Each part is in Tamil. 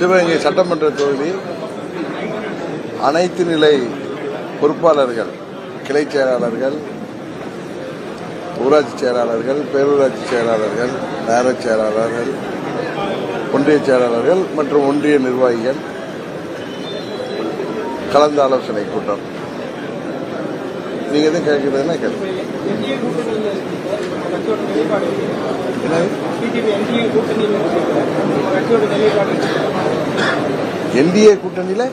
சிவகங்கை சட்டமன்ற தொகுதி அனைத்து நிலை பொறுப்பாளர்கள் கிளை செயலாளர்கள் ஊராட்சி செயலாளர்கள் பேரூராட்சி செயலாளர்கள் நகர செயலாளர்கள் ஒன்றிய செயலாளர்கள் மற்றும் ஒன்றிய நிர்வாகிகள் கலந்து ஆலோசனை கூட்டம். நீங்க எதுவும் கேட்கறதுன்னா கேட்க என்டிஏ கூட்டணியில் நம்ம கட்சியோட நிலைப்பாடு என்ன டிடிவி என்டிஏ கூட்டணியில்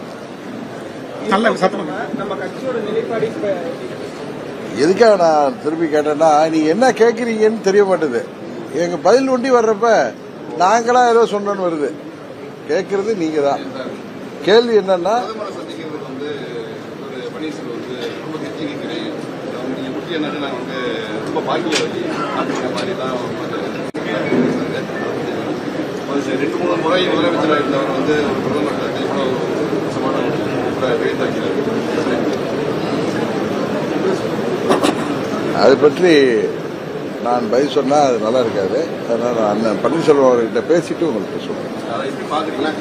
எதுக்காக நான் திருப்பி கேட்டேன்னா நீ என்ன கேட்குறீங்கன்னு தெரிய மாட்டேது எங்க பதில் ஒண்டி வர்றப்ப நாங்களா ஏதோ சொன்னோன்னு வருது. கேட்கறது நீங்க தான் கேள்வி என்னன்னா ரெண்டு மூணு முறை முதலமைச்சராக இருந்தவர் வந்து ஒரு பிரதமர் ஒரு அது பற்றி நான் பதில் சொன்னால் அது நல்லா இருக்காது. அதனால் நான் பன்னீர்செல்வம் அவர்கிட்ட பேசிட்டு உங்களுக்கு சொல்கிறேன் அதை எப்படி பாக்குறீங்களா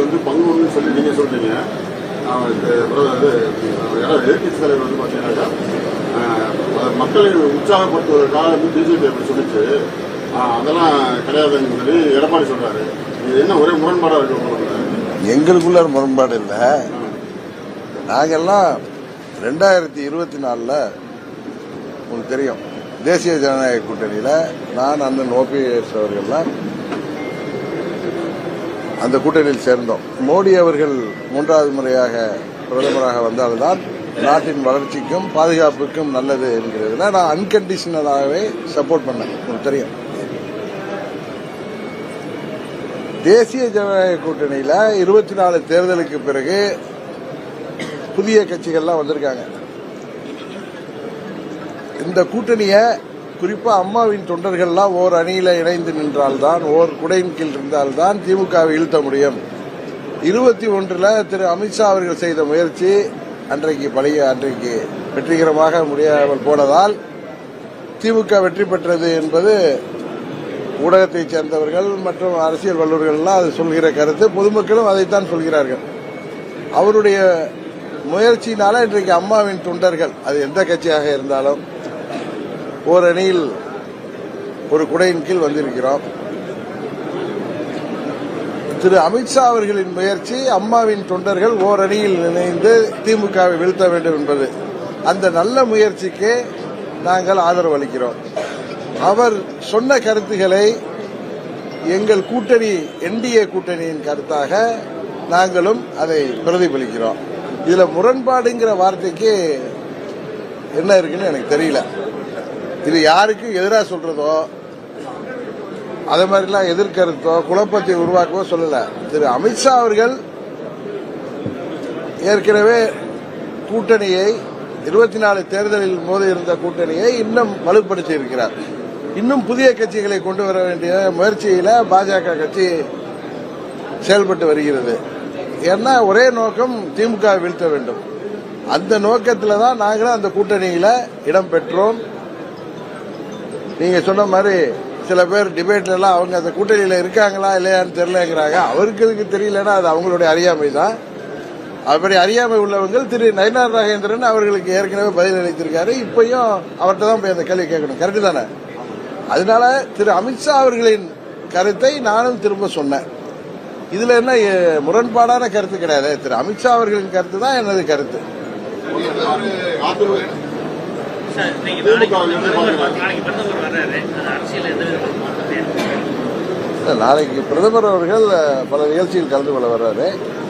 வந்து பங்குன்னு சொல்லி நீங்கள் சொல்றீங்க. ஆஹ் தலைவர் வந்து பார்த்தீங்கன்னாக்கா மக்களை உற்சாகப்படுத்துவதற்காக வந்து பிஜேபி அப்படி சொல்லிச்சு. அதெல்லாம் கிடையாதுன்னு சொல்லி எடப்பாடி சொல்றாரு. என்ன ஒரே முரண்பாடா இருக்கு எங்களுக்குள்ள முரண்பாடு இல்லை. நாங்கெல்லாம் ரெண்டாயிரத்தி இருபத்தி நாலில் உங்களுக்கு தெரியும் தேசிய ஜனநாயக கூட்டணியில் நான் அண்ணன் ஓபிஎஸ் அவர்கள்லாம் அந்த கூட்டணியில் சேர்ந்தோம். மோடி அவர்கள் மூன்றாவது முறையாக பிரதமராக வந்தால்தான் நாட்டின் வளர்ச்சிக்கும் பாதுகாப்புக்கும் நல்லது என்கிறதுல நான் அன்கண்டிஷனலாகவே சப்போர்ட் பண்ணேன். உங்களுக்கு தெரியும். தேசிய ஜனநாயக கூட்டணியில் இருபத்தி நாலு தேர்தலுக்கு பிறகு புதிய கட்சிகள்லாம் வந்திருக்காங்க. இந்த கூட்டணியை குறிப்பாக அம்மாவின் தொண்டர்கள்லாம் ஓர் அணியில் இணைந்து நின்றால்தான் ஓர் குடையின் கீழ் இருந்தால்தான் திமுகவை வீழ்த்த முடியும். இருபத்தி ஒன்றில் திரு அமித்ஷா அவர்கள் செய்த முயற்சி அன்றைக்கு பழைய அன்றைக்கு வெற்றிகரமாக முடியாமல் போனதால் திமுக வெற்றி பெற்றது என்பது ஊடகத்தைச் சேர்ந்தவர்கள் மற்றும் அரசியல் வல்லுநர்கள்லாம் அது சொல்கிற கருத்து. பொதுமக்களும் அதைத்தான் சொல்கிறார்கள். அவருடைய முயற்சியினால இன்றைக்கு அம்மாவின் தொண்டர்கள் அது எந்த கட்சியாக இருந்தாலும் ஓரணியில் ஒரு குடையின் கீழ் வந்திருக்கிறோம். திரு அமித்ஷா அவர்களின் முயற்சி அம்மாவின் தொண்டர்கள் ஓரணியில் இணைந்து திமுகவை வீழ்த்த வேண்டும் என்பது. அந்த நல்ல முயற்சிக்கு நாங்கள் ஆதரவு அளிக்கிறோம். அவர் சொன்ன கருத்துக்களை எங்கள் கூட்டணி என்டிஏ கூட்டணியின் கருத்தாக நாங்களும் அதை பிரதிபலிக்கிறோம். இதுல முரண்பாடுங்கிற வார்த்தைக்கு என்ன இருக்குன்னு எனக்கு தெரியல. இது யாருக்கு எதிராக சொல்றதோ அதே மாதிரிலாம் எதிர்கருத்தோ குழப்பத்தை உருவாக்கவோ சொல்லல. திரு அமித்ஷா அவர்கள் ஏற்கனவே கூட்டணியை இருபத்தி நாலு தேர்தலில் போது இருந்த கூட்டணியை இன்னும் வலுப்படுத்தி இருக்கிறார் இன்னும் புதிய கட்சிகளை கொண்டு வர வேண்டிய முயற்சியில் பாஜக கட்சி செயல்பட்டு வருகிறது. ஏன்னா ஒரே நோக்கம் திமுக வீழ்த்த வேண்டும். அந்த நோக்கத்தில் தான் நாங்களும் அந்த கூட்டணியில் இடம் பெற்றோம். நீங்கள் சொன்ன மாதிரி சில பேர் டிபேட்ல அவங்க அந்த கூட்டணியில் இருக்காங்களா இல்லையான்னு தெரியலங்கிறாங்க. அவருக்கு இதுக்கு தெரியலன்னா அது அவங்களுடைய அறியாமை தான். அப்படி அறியாமை உள்ளவங்க திரு நயனார் நாகேந்திரன் அவர்களுக்கு ஏற்கனவே பதில் அளித்திருக்காரு. இப்பயும் அவர்கிட்ட தான் போய் அந்த கேள்வி கேட்கணும். கரெக்டு தானே? அதனால திரு அமித்ஷா அவர்களின் கருத்தை நானும் திரும்ப சொன்னேன். இதுல என்ன முரண்பாடான கருத்து கிடையாது. திரு அமித்ஷா அவர்களின் கருத்து தான் எனது கருத்து. நாளைக்கு பிரதமர் அவர்கள் பல நிகழ்ச்சியில் கலந்து கொள்ள வர்றாரு.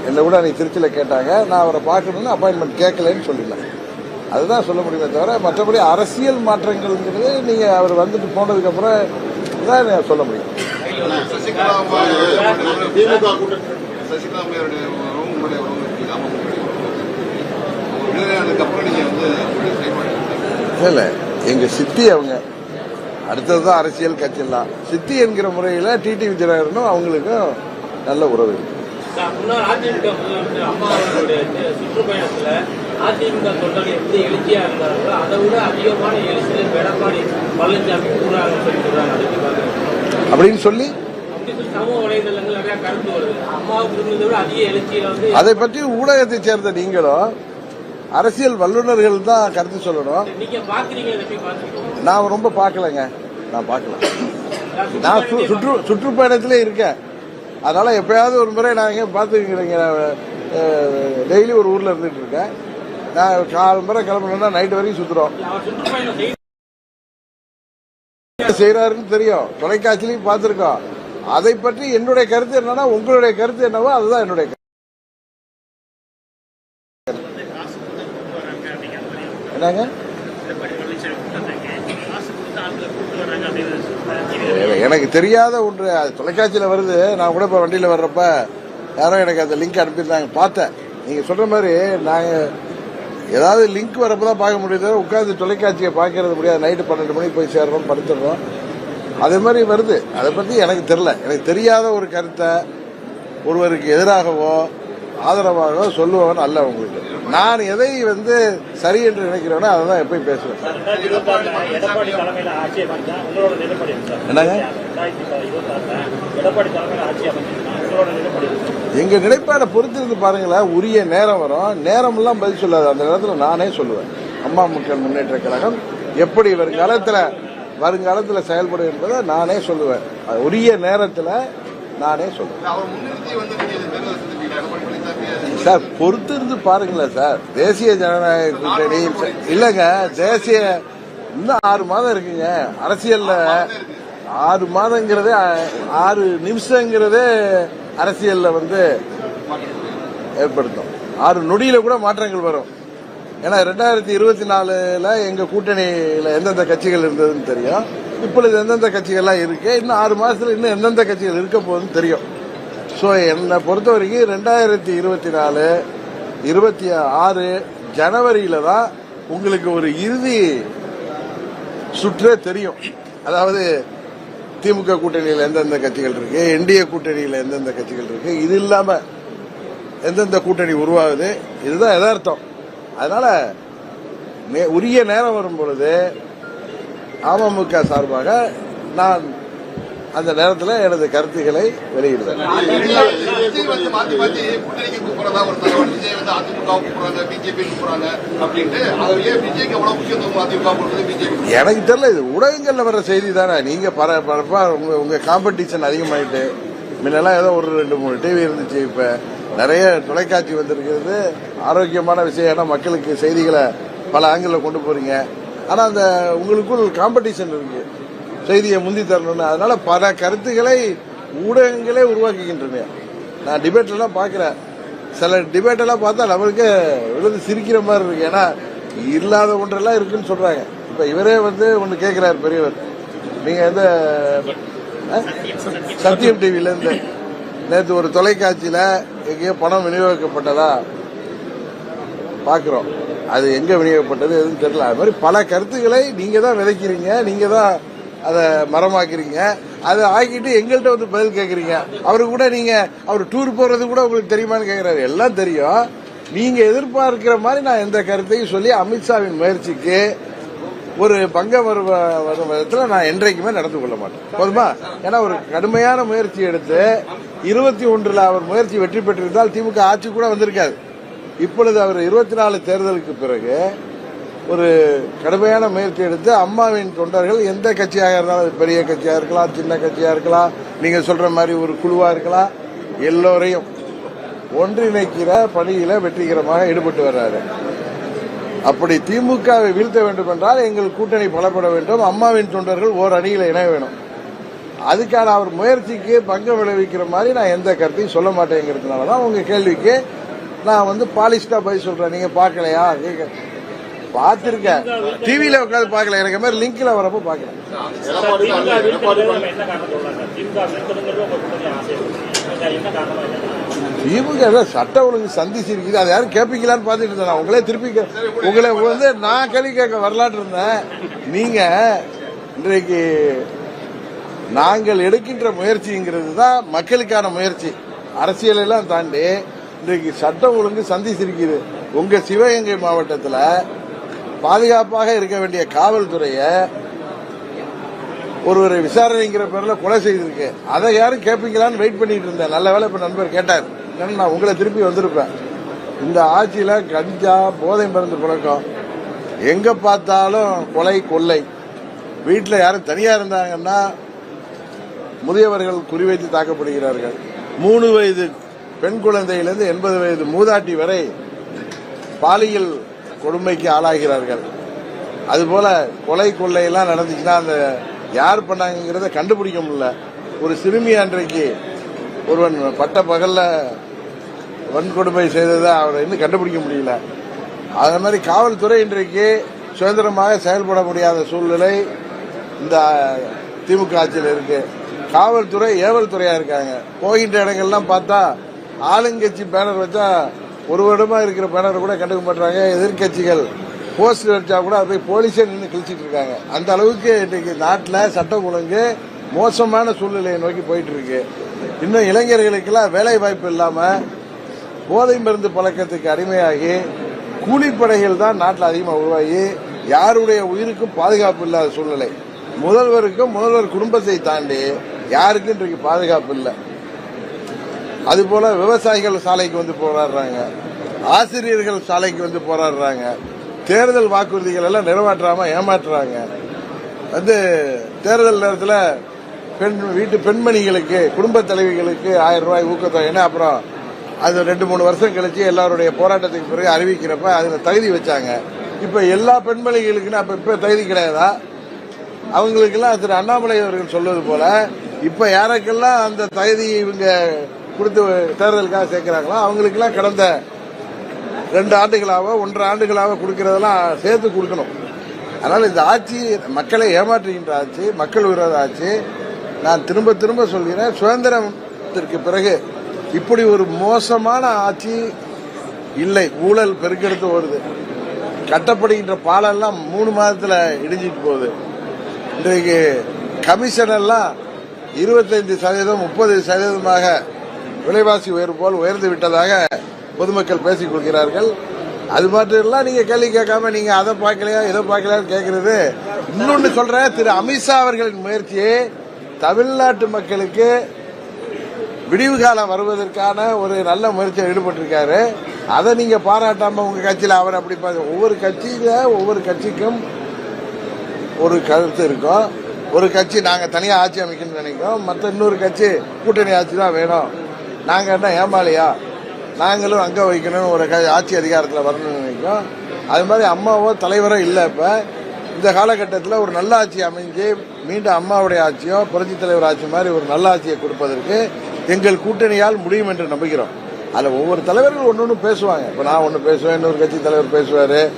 என்னை கூட அன்னைக்கு திருச்சியில் கேட்டாங்க. நான் அவரை பார்க்கணும்னு அப்பாயின்மெண்ட் கேட்கலன்னு சொல்லிடுறேன் அதுதான் சொல்ல முடியுமே தவிர மற்றபடி அரசியல் மாற்றங்கள்ங்கிறது நீங்க அவர் வந்துட்டு போனதுக்கு அப்புறம் தான் சொல்ல முடியும். இல்ல எங்க சித்தி அவங்க அடுத்ததுதான் அரசியல் கட்சியெல்லாம். சித்தி என்கிற முறையில டிடி விஜயநகரனும் அவங்களுக்கும் நல்ல உறவு இருக்கு. அதிமுக தொண்டர்கள் எப்படி எழுச்சியா இருந்தார்களோ அதை விட அதிகமான எழுச்சியில் எடப்பாடி பழனிசாமி பாக்குறேன் அப்படின்னு சொல்லி? அதை பற்றி ஊடகத்தை சேர்ந்த நீங்களும் அரசியல் வல்லுநர்கள் தான் கருத்து சொல்லணும். நான் ரொம்ப பார்க்கலங்க. நான் பார்க்கல. நான் சுற்று சுற்றுப்பயணத்திலே இருக்கேன். அதனால எப்பயாவது ஒரு முறை நான் எங்க பார்த்துக்கிறேங்க டெய்லி ஒரு ஊர்ல இருந்துட்டு இருக்கேன். நான் காலம்பரை முறை கிளம்பணும்னா நைட் வரைக்கும் சுத்துறோம். அவர் செய்யறாருன்னு தெரியும். தொலைக்காட்சியிலையும் பார்த்திருக்கோம். அதை பற்றி என்னுடைய கருத்து என்னன்னா உங்களுடைய கருத்து என்னவோ அதுதான் என்னுடைய கருத்து. என்னங்க? எனக்கு தெரியாத ஒன்று. அது தொலைக்காட்சியில் வருது. நான் கூட இப்போ வண்டியில் வர்றப்ப யாரோ எனக்கு அந்த லிங்க் அனுப்பியிருந்தாங்க. பார்த்தேன். நீங்கள் சொல்கிற மாதிரி நாங்கள் ஏதாவது லிங்க் வரப்போ தான் பார்க்க முடியுது உட்காந்து தொலைக்காட்சியை பார்க்கறது முடியாது. நைட்டு பன்னெண்டு மணிக்கு போய் சேர்றோம் படுத்துடுறோம் அதே மாதிரி வருது. அதை பற்றி எனக்கு தெரில எனக்கு தெரியாத ஒரு கருத்தை ஒருவருக்கு எதிராகவோ ஆதரவாகவோ சொல்லுவவன் அல்ல உங்களுக்கு நான் எதை வந்து சரி என்று நினைக்கிறேனோ அதை தான் எப்பயும் பேசுவேன். என்னங்க? உங்களோட நிலைப்பாடு பொறுத்திருந்து பாருங்களேன் உரிய நேரம் வரும். நேரமெல்லாம் பதில் சொல்லாது. அந்த நேரத்துல நானே சொல்லுவேன். அம்மா மக்கள் முன்னேற்ற கழகம் எப்படி வருங்காலத்துல வருங்காலத்துல செயல்படும் என்பதை நானே சொல்லுவேன். உரிய நேரத்துல நானே சொல்லுவேன். சார் பொறுத்திருந்து பாருங்களேன் சார். தேசிய ஜனநாயக கூட்டணி இல்லைங்க தேசிய இன்னும் ஆறு மாதம் இருக்குங்க. அரசியல்ல ஆறு மாதங்கிறதே ஆறு நிமிஷங்கிறதே அரசியலில் வந்து ஏற்படுத்தும். ஆறு நொடியில் கூட மாற்றங்கள் வரும். ஏன்னா ரெண்டாயிரத்தி இருபத்தி நாலில் எங்கள் கூட்டணியில் எந்தெந்த கட்சிகள் இருந்ததுன்னு தெரியும். இப்பொழுது எந்தெந்த கட்சிகள்லாம் இருக்கு இன்னும் ஆறு மாதத்தில் இன்னும் எந்தெந்த கட்சிகள் இருக்க போகுதுன்னு தெரியும். ஸோ என்னை பொறுத்த வரைக்கும் ரெண்டாயிரத்தி இருபத்தி நாலு இருபத்தி ஆறு ஜனவரியில் தான் உங்களுக்கு ஒரு இறுதி சுற்றே தெரியும். அதாவது திமுக கூட்டணியில் எந்தெந்த கட்சிகள் இருக்கு? என்டிஏ கூட்டணியில் எந்தெந்த கட்சிகள் இருக்கு? இது இல்லாம எந்தெந்த கூட்டணி உருவாகுது? இதுதான் எதார்த்தம் அதனால உரிய நேரம் வரும் பொழுது அமமுக சார்பாக நான் அந்த நேரத்தில் எனது கருத்துக்களை வெளியிடுவேன் எனக்கு தெரியல இது ஊடகங்கள்ல வர செய்தி தானே நீங்க உங்க உங்க காம்படிஷன் அதிகமாயிட்டு முன்னெல்லாம் ஏதோ ஒரு ரெண்டு மூணு டிவி இருந்துச்சு இப்ப நிறைய தொலைக்காட்சி வந்திருக்கிறது. ஆரோக்கியமான விஷயம் ஏன்னா மக்களுக்கு செய்திகளை பல ஆங்கிளில் கொண்டு போறீங்க. ஆனா அந்த உங்களுக்குள் காம்படிஷன் இருக்கு. செய்தியை முந்தி தரணும்னு. அதனால பல கருத்துக்களை ஊடகங்களே உருவாக்கிக்கின்றன நான் டிபேட்லாம் பார்க்குறேன். சில டிபேட்டெல்லாம் பார்த்தா நம்மளுக்கு விழுந்து சிரிக்கிற மாதிரி இருக்கு. ஏன்னா இல்லாத ஒன்றெல்லாம் இருக்குன்னு சொல்கிறாங்க இப்போ இவரே வந்து ஒன்று கேட்குறாரு பெரியவர். நீங்கள் எந்த சத்தியம் டிவில நேற்று ஒரு தொலைக்காட்சியில் எங்கேயோ பணம் விநியோகிக்கப்பட்டதா பார்க்குறோம் அது எங்கே விநியோகப்பட்டது எதுவும் தெரியல. அது மாதிரி பல கருத்துக்களை நீங்கள் தான் விதைக்கிறீங்க. நீங்கள் தான் அதை மரமாக்குறீங்க. அதை ஆக்கிட்டு எங்கள்கிட்ட வந்து பதில் கேட்குறீங்க அவரு கூட நீங்க அவர் டூர் போறது கூட உங்களுக்கு தெரியுமான்னு கேட்குறாரு எல்லாம் தெரியும். நீங்க எதிர்பார்க்கிற மாதிரி நான் எந்த கருத்தையும் சொல்லி அமித்ஷாவின் முயற்சிக்கு ஒரு பங்க வரும் விதத்தில் நான் என்றைக்குமே நடந்து கொள்ள மாட்டேன். போதுமா? ஏன்னா ஒரு கடுமையான முயற்சி எடுத்து இருபத்தி ஒன்றில் அவர் முயற்சி வெற்றி பெற்றிருந்தால் திமுக ஆட்சி கூட வந்திருக்காது. இப்பொழுது அவர் இருபத்தி நாலு தேர்தலுக்கு பிறகு ஒரு கடுமையான முயற்சி எடுத்து அம்மாவின் தொண்டர்கள் எந்த கட்சியாக இருந்தாலும் பெரிய கட்சியாக இருக்கலாம் சின்ன கட்சியாக இருக்கலாம் நீங்க சொல்ற மாதிரி ஒரு குழுவா இருக்கலாம் எல்லோரையும் ஒன்றிணைக்கிற பணியில வெற்றிகரமாக ஈடுபட்டு வர்றாரு. அப்படி திமுகவை வீழ்த்த வேண்டும் என்றால் எங்கள் கூட்டணி பலப்பட வேண்டும் அம்மாவின் தொண்டர்கள் ஓர் அணியில் இணைய வேணும். அதுக்கான அவர் முயற்சிக்கு பங்கம் விளைவிக்கிற மாதிரி நான் எந்த கருத்தையும் சொல்ல மாட்டேங்கிறதுனால தான் உங்கள் கேள்விக்கு நான் வந்து பாலிஸ்டாக பதில் சொல்கிறேன் நீங்கள் பார்க்கலையா? கேக்க பார்த்திருக்கேன் டிவியில உட்காந்து பார்க்கல. எனக்கு மாதிரி லிங்க்ல வரப்போ பார்க்கல. திமுக எடப்பாடி வீழ்த்தணுங்கிறது நம்ம என்ன காரணம் சொல்லலாம் சார் திமுக வீழ்த்தணுங்கிறது உங்க கூட்டணி ஆசை இருக்கு. என்ன காரணமா என்ன திமுக ஏதோ சட்ட ஒழுங்கு சந்திச்சு இருக்குது அதை யாரும் கேட்பீங்களான்னு பார்த்துட்டு இருந்தேன். உங்களே திருப்பி உங்களை வந்து நான் கேள்வி கேட்க வரலாற்று இருந்தேன். நீங்க இன்றைக்கு நாங்கள் எடுக்கின்ற முயற்சிங்கிறது தான் மக்களுக்கான முயற்சி. அரசியல் எல்லாம் தாண்டி இன்றைக்கு சட்டம் ஒழுங்கு சந்திச்சிருக்குது. உங்க சிவகங்கை மாவட்டத்தில் பாதுகாப்பாக இருக்க வேண்டிய காவல்துறையை ஒருவரை விசாரணைங்கிற பேர்ல கொலை செய்திருக்கு. அதை யாரும் கேட்பீங்களான்னு வெயிட் பண்ணிட்டு இருந்தேன். நல்ல வேலை இப்ப நண்பர் கேட்டார். ஏன்னா நான் உங்களை திருப்பி வந்திருப்பேன். இந்த ஆட்சியில கஞ்சா போதை மருந்து புழக்கம். எங்க பார்த்தாலும் கொலை கொள்ளை. வீட்டில் யாரும் தனியா இருந்தாங்கன்னா முதியவர்கள் குறிவைத்து தாக்கப்படுகிறார்கள். மூணு வயது பெண் குழந்தையிலிருந்து எண்பது வயது மூதாட்டி வரை பாலியல் கொடுமைக்கு ஆளாகிறார்கள். அதுபோல கொலை கொள்ளையெல்லாம் நடந்துச்சுன்னா அந்த யார் பண்ணாங்கிறத கண்டுபிடிக்க முடியல. ஒரு சிறுமி அன்றைக்கு ஒருவன் பட்ட பகலில் வன்கொடுமை செய்ததை அவரை இன்னும் கண்டுபிடிக்க முடியல. அதே மாதிரி காவல்துறை இன்றைக்கு சுதந்திரமாக செயல்பட முடியாத சூழ்நிலை இந்த திமுக ஆட்சியில் இருக்கு. காவல்துறை ஏவல் துறையாக இருக்காங்க. போகின்ற இடங்கள்லாம் பார்த்தா ஆளுங்கட்சி பேனர் வச்சா ஒரு வருடமாக இருக்கிற பேனர் கூட கண்டுக்க மாட்டாங்க எதிர்க்கட்சிகள் போஸ்டர் அடித்தா கூட அதை போய் போலீஸே நின்று கிழிச்சிட்டு இருக்காங்க. அந்த அளவுக்கு இன்றைக்கு நாட்டில் சட்டம் ஒழுங்கு மோசமான சூழ்நிலையை நோக்கி போயிட்டு இருக்கு இன்னும் இளைஞர்களுக்கெல்லாம் வேலை வாய்ப்பு இல்லாமல் போதை மருந்து பழக்கத்துக்கு அடிமையாகி கூலிப்படைகள் தான் நாட்டில் அதிகமாக உருவாகி யாருடைய உயிருக்கும் பாதுகாப்பு இல்லாத சூழ்நிலை. முதல்வருக்கும் முதல்வர் குடும்பத்தை தாண்டி யாருக்கும் இன்றைக்கு பாதுகாப்பு இல்லை. அதுபோல் விவசாயிகள் சாலைக்கு வந்து போராடுறாங்க. ஆசிரியர்கள் சாலைக்கு வந்து போராடுறாங்க. தேர்தல் வாக்குறுதிகள் எல்லாம் நிறைவேற்றாமல் ஏமாற்றுறாங்க வந்து தேர்தல் நேரத்தில் பெண் வீட்டு பெண்மணிகளுக்கு குடும்ப தலைவிகளுக்கு ஆயிரம் ரூபாய் ஊக்கத்தொகைன்னு அப்புறம்? அது ரெண்டு மூணு வருஷம் கழிச்சு எல்லாருடைய போராட்டத்துக்கு பிறகு அறிவிக்கிறப்ப அதில் தகுதி வச்சாங்க. இப்போ எல்லா பெண்மணிகளுக்குன்னு அப்போ இப்போ தகுதி கிடையாதா? அவங்களுக்கெல்லாம் திரு அண்ணாமலை அவர்கள் சொல்வது போல இப்போ யாருக்கெல்லாம் அந்த தகுதி இவங்க கொடுத்து தேர்தலுக்காக சேர்க்கிறாங்களோ அவங்களுக்கெல்லாம் கடந்த ரெண்டு ஆண்டுகளாக ஒன்றரை ஆண்டுகளாக கொடுக்கறதெல்லாம் சேர்த்து கொடுக்கணும். அதனால் இந்த ஆட்சி மக்களை ஏமாற்றுகின்ற ஆட்சி மக்கள் விரோத ஆட்சி நான் திரும்ப திரும்ப சொல்கிறேன் சுதந்திரத்திற்கு பிறகு இப்படி ஒரு மோசமான ஆட்சி இல்லை ஊழல் பெருக்கெடுத்து வருது. கட்டப்படுகின்ற பாலெல்லாம் மூணு மாதத்தில் இடிஞ்சிட்டு போகுது. இன்றைக்கு கமிஷன் எல்லாம் இருபத்தைந்து சதவீதம் முப்பது சதவீதமாக விலைவாசி உயர்வு போல் உயர்ந்து விட்டதாக பொதுமக்கள் பேசிக் கொள்கிறார்கள். அது மட்டும் எல்லாம் நீங்க கேள்வி கேட்காம நீங்க அதை பார்க்கலையா இதை பார்க்கலையான்னு கேட்கறது. இன்னொன்னு சொல்றேன் திரு அமித்ஷா அவர்களின் முயற்சியை தமிழ்நாட்டு மக்களுக்கு விடிவு காலம் வருவதற்கான ஒரு நல்ல முயற்சியில் ஈடுபட்டிருக்காரு. அதை நீங்க பாராட்டாம உங்க கட்சியில் அவர் அப்படி ஒவ்வொரு கட்சியில ஒவ்வொரு கட்சிக்கும் ஒரு கருத்து இருக்கும். ஒரு கட்சி நாங்க தனியா ஆட்சி அமைக்கணும்னு நினைக்கிறோம். மற்ற இன்னொரு கட்சி கூட்டணி ஆட்சி தான் வேணும். நாங்கள் என்ன ஏமாலையா நாங்களும் அங்க வைக்கணும்னு ஒரு க- ஆட்சி அதிகாரத்தில் வரணும்னு நினைக்கிறோம். அது மாதிரி அம்மாவோ தலைவரோ இல்லை இப்போ. இந்த காலகட்டத்தில் ஒரு நல்ல ஆட்சி அமைஞ்சு மீண்டும் அம்மாவுடைய ஆட்சியோ புரட்சி தலைவர் ஆட்சி மாதிரி ஒரு நல்ல ஆட்சியை கொடுப்பதற்கு எங்கள் கூட்டணியால் முடியும் என்று நம்புகிறோம். அதில் ஒவ்வொரு தலைவர்கள் ஒன்று ஒன்று பேசுவாங்க. இப்போ நான் ஒன்று பேசுவேன் இன்னொரு கட்சி தலைவர் பேசுவார்.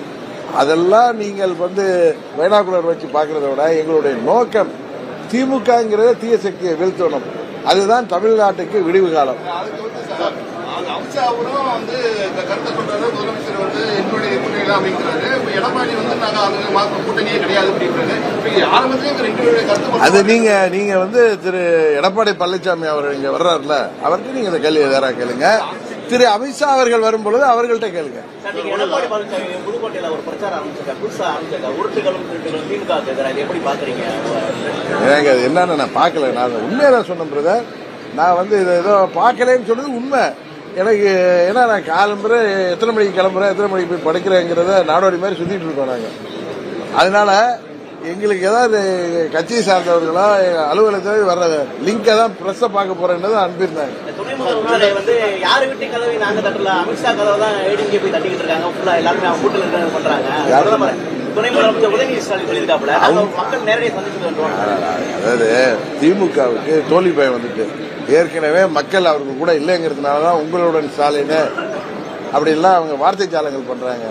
அதெல்லாம் நீங்கள் வந்து பைனாகுலர் வச்சு பார்க்குறத விட எங்களுடைய நோக்கம் திமுகங்கிறத தீய சக்தியை வீழ்த்தணும். அதுதான் தமிழ்நாட்டுக்கு விடிவு காலம். அது நாங்க நீங்க நீங்க வந்து திரு எடப்பாடி பழனிசாமி அவர் இங்க வர்றாருல அவர்கிட்ட நீங்க இந்த கேள்வி வேற கேளுங்க. திரு அமித்ஷா அவர்கள் வரும்பொழுது அவர்கள்ட்ட கேளுங்க. புதுக்கோட்டையில ஒரு பிரச்சாரம் ஆரம்பிச்சிருக்காரு. புதுசா ஆரம்பிச்சிருக்காரு. உருட்டுகளும் எப்படி பாக்குறீங்க? ஏங்க அது என்னன்னு நான் பார்க்கல. நான் உண்மையை தான் சொன்னேன் பிரதர் நான் வந்து இதை ஏதோ பார்க்கலன்னு சொன்னது உண்மை. எனக்கு ஏன்னா நான் காலம்புற எத்தனை மணிக்கு கிளம்புறேன் எத்தனை மணிக்கு போய் படிக்கிறேங்கிறத நாடோடி மாதிரி சுத்திட்டு இருக்கோம் நாங்கள் அதனால எங்களுக்கு ஏதாவது கட்சியை சார்ந்தவர்களோ அலுவலகத்தில் வர்ற லிங்கை தான் ப்ரெஸ்ஸை பார்க்க போறேன்னு அனுப்பியிருந்தாங்க யாரு துணை முதலமைச்சர் உதயநிதி ஸ்டாலின் சொல்லியிருக்காப்புல மக்கள் நேரடியாக சந்திச்சு அதாவது திமுகவுக்கு தோல்வி பயம் வந்துட்டு. ஏற்கனவே மக்கள் அவருக்கு கூட இல்லைங்கிறதுனால தான் உங்களுடன் ஸ்டாலின் அப்படிலாம் அவங்க வார்த்தை ஜாலங்கள் பண்றாங்க.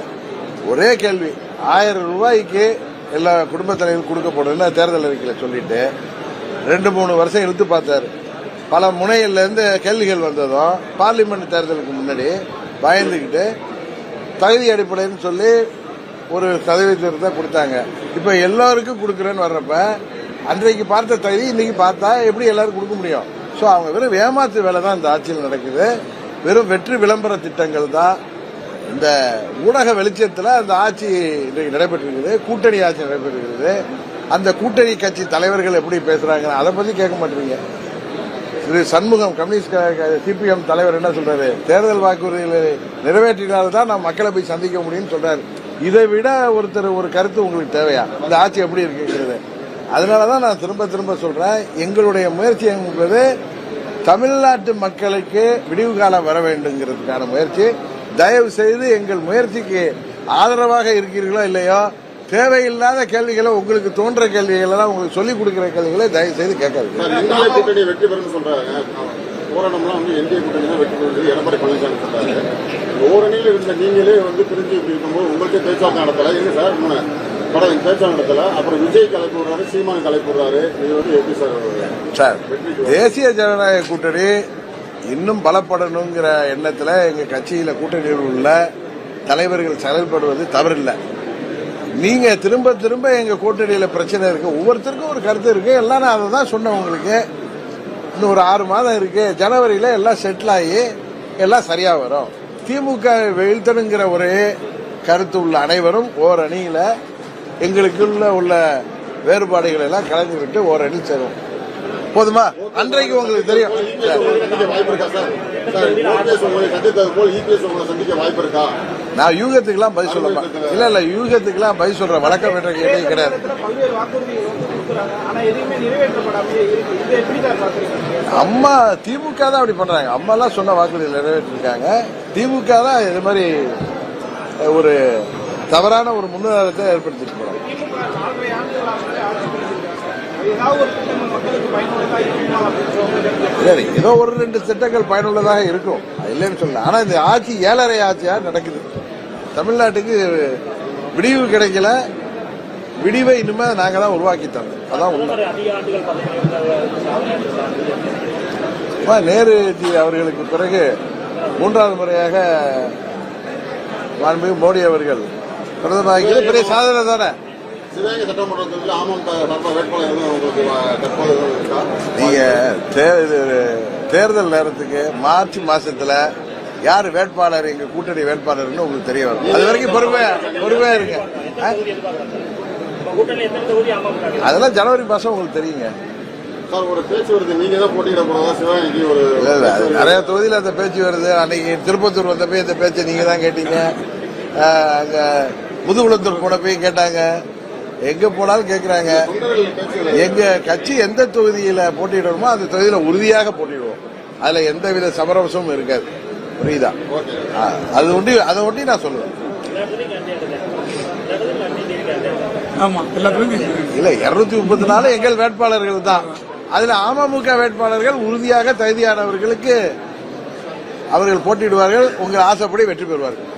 ஒரே கேள்வி ஆயிரம் ரூபாய்க்கு எல்லா குடும்ப தலைவர்களும் கொடுக்கப்படும்னு தேர்தல் அறிக்கையில் சொல்லிட்டு ரெண்டு மூணு வருஷம் இழுத்து பார்த்தாரு. பல முனையில இருந்து கேள்விகள் வந்ததும் பார்லிமெண்ட் தேர்தலுக்கு முன்னாடி பயந்துக்கிட்டு தகுதி அடிப்படைன்னு சொல்லி ஒரு சதவீதத்தை கொடுத்தாங்க. இப்போ எல்லாருக்கும் கொடுக்குறேன்னு வர்றப்ப அன்றைக்கு பார்த்த தகுதி இன்னைக்கு பார்த்தா எப்படி எல்லாரும் கொடுக்க முடியும்? ஸோ அவங்க வெறும் ஏமாத்து வேலை தான் இந்த ஆட்சியில் நடக்குது. வெறும் வெற்றி விளம்பர திட்டங்கள் தான். இந்த ஊடக வெளிச்சத்தில் அந்த ஆட்சி இன்றைக்கு நடைபெற்றிருக்குது. கூட்டணி ஆட்சி நடைபெற்றிருக்குது. அந்த கூட்டணி கட்சி தலைவர்கள் எப்படி பேசுறாங்க அதை பத்தி கேட்க மாட்டீங்க. திரு சண்முகம் கம்யூனிஸ்ட் சிபிஎம் தலைவர் என்ன சொல்றாரு? தேர்தல் வாக்குறுதிகளை நிறைவேற்றினால்தான் நான் மக்களை போய் சந்திக்க முடியும்னு சொல்றாரு. இதை விட ஒருத்தர் ஒரு கருத்து உங்களுக்கு தேவையா? இந்த ஆட்சி எப்படி இருக்குங்கிறது. அதனாலதான் நான் திரும்ப திரும்ப சொல்றேன் எங்களுடைய முயற்சி என்பது தமிழ்நாட்டு மக்களுக்கு விடிவு காலம் வர வேண்டுங்கிறதுக்கான முயற்சி. தயவு செய்து எங்கள் முயற்சிக்கு ஆதரவாக இருக்கிறீர்களோ இல்லையோ தேவையில்லாத கேள்விகளை உங்களுக்கு தோன்ற கேள்விகளெல்லாம் உங்களுக்கு சொல்லிக் கொடுக்குற கேள்விகளை தயவு செய்து கேட்காது ஓரணம்லாம் வந்து என்டிஏ கூட்டணி தான் வெற்றி எடப்பாடி பழனிசாமி சொல்றாரு. ஓரணியில் இருந்த நீங்களே வந்து பிரிஞ்சு இருக்கும்போது உங்கள்கிட்ட பேச்சுவார்த்தை நடத்தல. எங்க சார்? படம் பேச்சுவார்த்தை நடத்தல. அப்புறம் விஜய் கலைப்பு விடுறாரு சீமான் கலைப்பு விடுறாரு இது வந்து எப்படி சார்? சார் தேசிய ஜனநாயக கூட்டணி இன்னும் பலப்படணுங்கிற எண்ணத்துல எங்க கட்சியில கூட்டணியில் உள்ள தலைவர்கள் செயல்படுவது தவறில்லை. நீங்க திரும்ப திரும்ப எங்க கூட்டணியில பிரச்சனை இருக்கு. ஒவ்வொருத்தருக்கும் ஒரு கருத்து இருக்கு. எல்லாம் நான் அதை தான் சொன்னேன் உங்களுக்கு இன்னும் ஒரு ஆறு மாதம் இருக்கு. ஜனவரியில எல்லாம் செட்டில் ஆகி எல்லாம் சரியா வரும். திமுக வீழ்த்தணுங்கிற ஒரே கருத்து உள்ள அனைவரும் ஓர் எங்களுக்குள்ள உள்ள வேறுபாடுகளை எல்லாம் கலந்து விட்டு ஓர் அணி சேரும் போதுமா? அன்றைக்கு உங்களுக்கு தெரியும். இபிஎஸ் வாய்ப்பு இருக்கா வாய்ப்பு நான் யூகத்துக்கெல்லாம் பதில் சொல்ல மாட்டேன் இல்ல இல்ல யூகத்துக்கெல்லாம் பதில் சொல்ற வழக்கம் என்ற கேள்வி கிடையாது. அம்மா திமுக தான் அப்படி பண்றாங்க. அம்மா எல்லாம் சொன்ன வாக்குறுதி நிறைவேற்றிருக்காங்க. திமுக தான் இது மாதிரி ஒரு தவறான ஒரு முன்னுதாரணத்தை ஏற்படுத்திட்டு போறாங்க. ஏதோ ஒரு ரெண்டு திட்டங்கள் பயனுள்ளதாக இருக்கும். இல்லைன்னு சொல்லல. ஆனா இந்த ஆட்சி ஏழரை ஆட்சியா நடக்குது. தமிழ்நாட்டுக்கு விடிவு கிடைக்கல. விடிவை இனிமே நாங்க தான் உருவாக்கி தரோம் அதான் உண்மை. நேருஜி அவர்களுக்கு பிறகு மூன்றாவது முறையாக மாண்புமிகு மோடி அவர்கள் பிரதமராகிறது பெரிய சாதனை தானே? நீங்க தேர்தல் நேரத்துக்கு மார்ச் மாசத்துல யார் வேட்பாளர் எங்க கூட்டணி வேட்பாளர்னு உங்களுக்கு தெரிய வரும். அது வரைக்கும் பொறுமையா பொறுமையா இருங்க? அதெல்லாம் ஜனவரி மாசம் உங்களுக்கு தெரியுங்க. சார் ஒரு பேச்சு வருது. நீங்க தான் போட்டியிட போறதா? சிவகங்கைக்கு ஒரு இல்ல இல்ல அது நிறைய தொகுதியில் அந்த பேச்சு வருது. அன்னைக்கு திருப்பத்தூர் வந்தப்ப இந்த பேச்சை நீங்க தான் கேட்டீங்க. அங்க முதுகுளத்தூர் போன போய் கேட்டாங்க. எங்க போனாலும் பேச்சு எங்க கட்சி எந்த தொகுதியில போட்டியிடணுமோ அந்த தொகுதியில உறுதியாக போட்டியிடுவோம் அதுல எந்தவித சமரசமும் இருக்காது. புரியுதா? அது ஒண்டி அதை ஒண்டி நான் சொல்லுவேன் இல்ல இருநூத்தி முப்பத்தி நாலு எங்கள் வேட்பாளர்கள் தான். அதுல அமமுக வேட்பாளர்கள் உறுதியாக தகுதியானவர்களுக்கு அவர்கள் போட்டியிடுவார்கள். உங்கள் ஆசைப்படி வெற்றி பெறுவார்கள்.